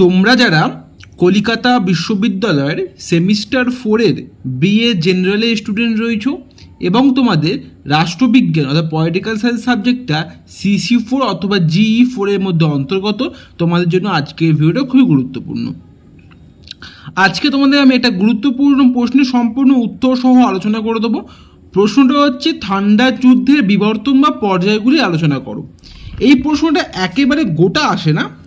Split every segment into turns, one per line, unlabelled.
তোমরা যারা কলিকাতা বিশ্ববিদ্যালয়ের সেমিস্টার ফোরের বিএ জেনারেলের স্টুডেন্ট রয়েছো এবং তোমাদের রাষ্ট্রবিজ্ঞান অর্থাৎ পলিটিক্যাল সায়েন্স সাবজেক্টটা সিসি ফোর অথবা জিই ফোরের মধ্যে অন্তর্গত, তোমাদের জন্য আজকের ভিডিওটা খুবই গুরুত্বপূর্ণ। আজকে তোমাদের আমি একটা গুরুত্বপূর্ণ প্রশ্নের সম্পূর্ণ উত্তর সহ আলোচনা করে দেবো। প্রশ্নটা হচ্ছে, ঠান্ডা যুদ্ধের বিবর্তন বা পর্যায়গুলি আলোচনা করো। এই প্রশ্নটা একেবারে গোটা আসে না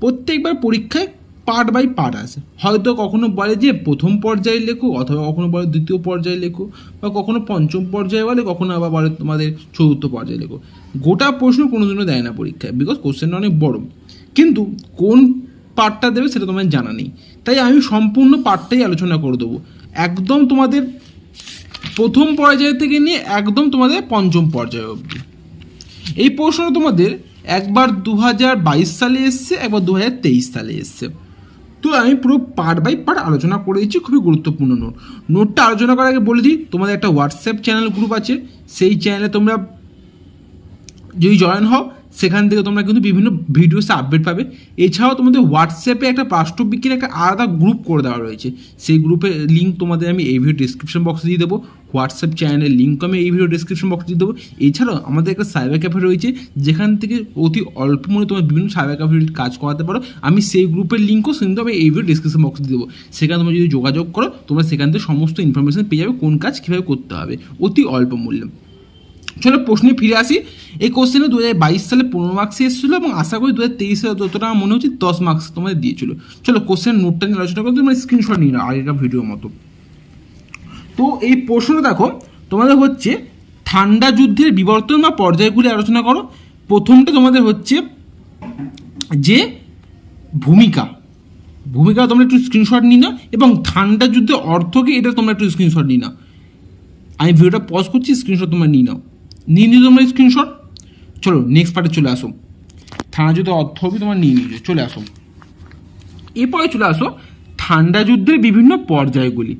প্রত্যেকবার পরীক্ষায় পার্ট বাই পার্ট আসে। হয়তো কখনো বলে যে প্রথম পর্যায়ে লেখো অথবা কখনো বলে দ্বিতীয় পর্যায়ে লেখো বা কখনো পঞ্চম পর্যায়ে বলে, কখনো আবার বলে তোমাদের চতুর্থ পর্যায়ে লেখো গোটা প্রশ্ন কোনো জন্য দেয় না পরীক্ষায় বিকজ কোশ্চেনটা অনেক বড়। কিন্তু কোন পার্টটা দেবে সেটা তোমার জানা নেই। তাই আমি সম্পূর্ণ পার্টটাই আলোচনা করে দেবো। একদম তোমাদের প্রথম পর্যায় থেকে নিয়ে একদম তোমাদের পঞ্চম পর্যায় অবধি। এই প্রশ্ন তোমাদের একবার দু হাজার বাইশ সালে এসছে, একবার দু হাজার তেইশ সালে এসছে। তো আমি পুরো পার্ট বাই পার্ট আলোচনা করে দিচ্ছি, খুবই গুরুত্বপূর্ণ নোট নোটটা আলোচনা করার আগে বলে দিই, তোমাদের একটা হোয়াটসঅ্যাপ চ্যানেল গ্রুপ আছে, সেই চ্যানেলে তোমরা যদি জয়েন হও সেখান থেকে তোমরা কিন্তু বিভিন্ন ভিডিওসে আপডেট পাবে। এছাড়াও তোমাদের হোয়াটসঅ্যাপে একটা রাষ্ট্রবিজ্ঞানের একটা আলাদা গ্রুপ করে দেওয়া রয়েছে। সেই গ্রুপের লিঙ্ক তোমাদের আমি এই ভিডিও ডিসক্রিপশন বক্সে দিয়ে দেবো। হোয়াটসঅ্যাপ চ্যানেলের লিঙ্ক আমি এই ভিডিও ডিসক্রিপশন বক্সে দিয়ে দেবো। এছাড়াও আমাদের একটা সাইবার ক্যাফে রয়েছে, যেখান থেকে অতি অল্প মূল্যে তোমার বিভিন্ন সাইবার ক্যাফে কাজ করাতে পারো। আমি সেই গ্রুপের লিঙ্কও কিন্তু আমি এই ভিডিও ডিসক্রিপশন বক্সে দিয়ে দেবো। সেখানে তোমরা যদি যোগাযোগ করো, তোমরা সেখান থেকে সমস্ত ইনফরমেশন পেয়ে যাবে, কোন কাজ কীভাবে করতে হবে। অতি অল্প মূল্যে। চলো প্রশ্নে ফিরে আসি। এই কোশ্চেনে দু হাজার বাইশ সালে পনেরো মার্কসে এসেছিল এবং আশা করি দু হাজার তেইশ সালে যতটা মনে হচ্ছে দশ মার্কস তোমাদের দিয়েছিল। চলো কোশ্চেন নোটটা নিয়ে আলোচনা করতে তোমরা স্ক্রিনশট নিয়ে নাও আগেকার ভিডিওর মতো। তো এই প্রশ্নটা দেখো, তোমাদের হচ্ছে ঠান্ডা যুদ্ধের বিবর্তন বা পর্যায়গুলি আলোচনা করো। প্রথমটা তোমাদের হচ্ছে যে ভূমিকা। ভূমিকা তোমরা একটু স্ক্রিনশট নিয়ে নাও এবং ঠান্ডা যুদ্ধের অর্থ কি, এটা তোমরা একটু স্ক্রিনশট নিয়ে নাও। আমি ভিডিওটা পজ করছি স্ক্রিনশট তোমরা নিয়ে নাও। নিয়ে নিও তোমরা স্ক্রিনশট চলো নেক্সট পার্টে চলে আসো। ঠান্ডা যুদ্ধের অর্থ হবে তোমার নিয়ে নিয়েছো চলে আসো। এরপরে চলে আসো, ঠান্ডা যুদ্ধের বিভিন্ন পর্যায়গুলি।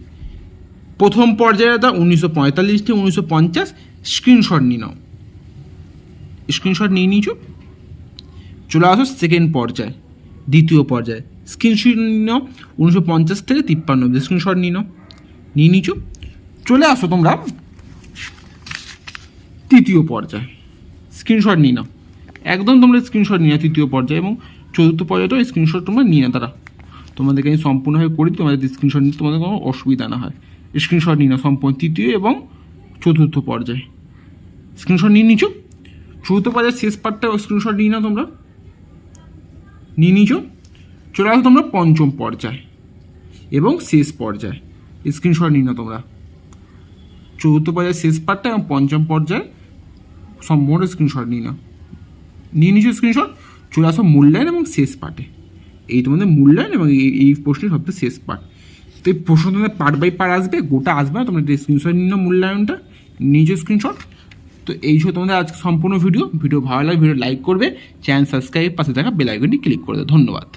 প্রথম পর্যায়টা উনিশশো পঁয়তাল্লিশ থেকে উনিশশো পঞ্চাশ স্ক্রিনশট নিয়ে নাও। স্ক্রিনশট নিয়ে নিয়েছো? চলে আসো সেকেন্ড পর্যায়, দ্বিতীয় পর্যায়ে। স্ক্রিনশট নিয়ে নাও, উনিশশো পঞ্চাশ থেকে তিপ্পান্ন স্ক্রিনশট নিয়ে নাও। নিয়ে নিয়েছো? চলে আসো তোমরা। তৃতীয় পর্যায়। স্ক্রিনশট নিয়ে নাও। একদম তোমরা স্ক্রিনশট নিয়ে নাও তৃতীয় পর্যায়ে এবং চতুর্থ পর্যায়েও স্ক্রিনশট তোমরা নিয়ে নাও তারা। তোমাদেরকে আমি সম্পূর্ণভাবে করি তোমাদের স্ক্রিনশট নিতে তোমাদের কোনো অসুবিধা না হয়। স্ক্রিনশট নিয়ে নাও সম্পূর্ণ তৃতীয় এবং চতুর্থ পর্যায়ে। স্ক্রিনশট নিয়ে নিছো? চতুর্থ পর্যায়ের শেষ পার্টটা স্ক্রিনশট নিয়ে নাও তোমরা। নিয়ে নিছো? চলে আসো তোমরা পঞ্চম পর্যায় এবং শেষ পর্যায়। স্ক্রিনশট নিয়ে নাও তোমরা। চতুর্থ পর্যায়ের শেষ পার্টটা এবং পঞ্চম পর্যায়ে সম্পূর্ণ স্ক্রিনশট নিয়ে নাও। নিয়ে নিচ্ছ স্ক্রিনশট চলে আসো মূল্যায়ন এবং শেষ পার্টে এই তোমাদের মূল্যায়ন এবং এই এই প্রশ্নের সবচেয়ে শেষ পার্ট তো এই প্রশ্ন তোমাদের পার্ট বাই পার্ট আসবে, গোটা আসবে না, তোমরা স্ক্রিনশট নিয়ে নাও মূল্যায়নটা নিজে স্ক্রিনশট তো এই ছিল তোমাদের আজকে সম্পূর্ণ ভিডিও ভিডিও ভালো লাগে ভিডিও লাইক করবে চ্যানেল সাবস্ক্রাইব পাশে থাকা বেল আইকনটি ক্লিক করে দেবে ধন্যবাদ।